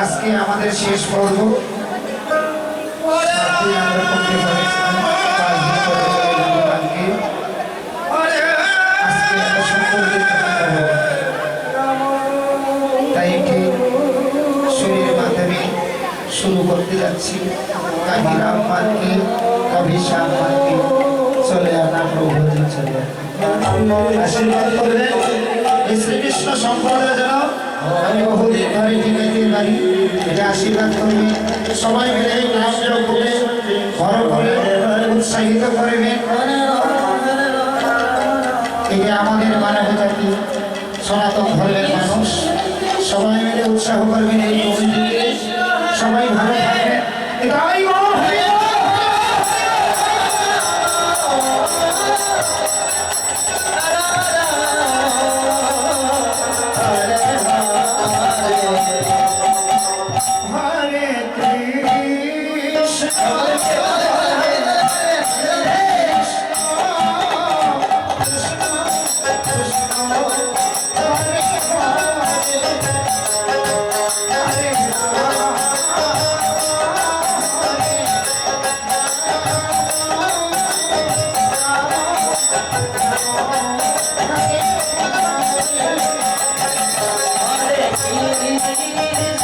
আজকে আমাদের শেষ পর্ব। করে মাধ্যমে শুরু করতে যাচ্ছি। কাভি রাম কাভি শ্যাম চলে আনা চলে আশীর্বাদ এই শ্রীকৃষ্ণ সম্প্রদায় যেন বহুদিন ধরে টিকাইতে পারি এটা আশীর্বাদ করবে সবাই মিলে নাম করে বড় করে উৎসাহিত করবেন এই যে আমাদের মানব জাতি সনাতন ধর্মের মানুষ সবাই মিলে উৎসাহ করবেন এই সবাই ভালো Thank you.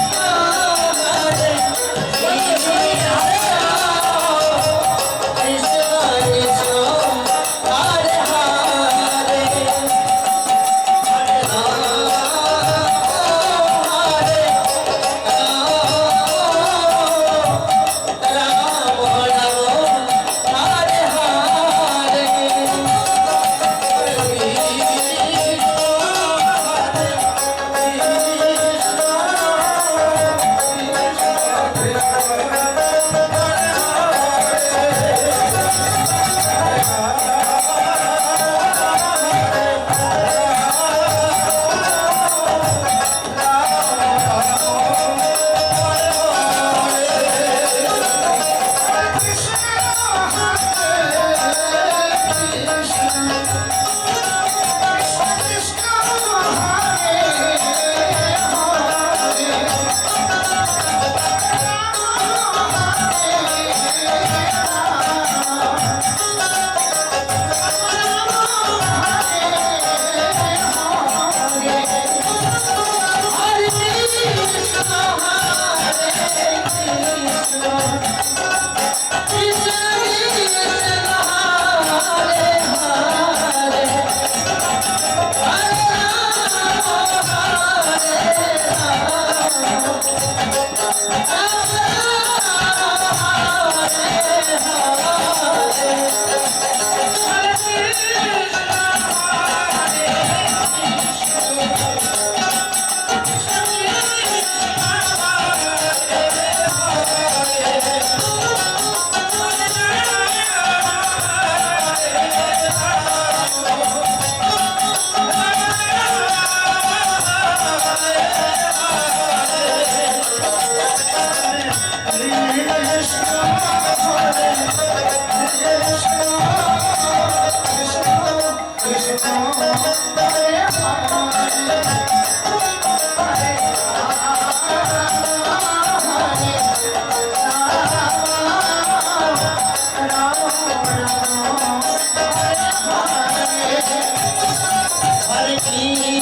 Oh, oh, oh. Thank you.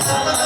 Hare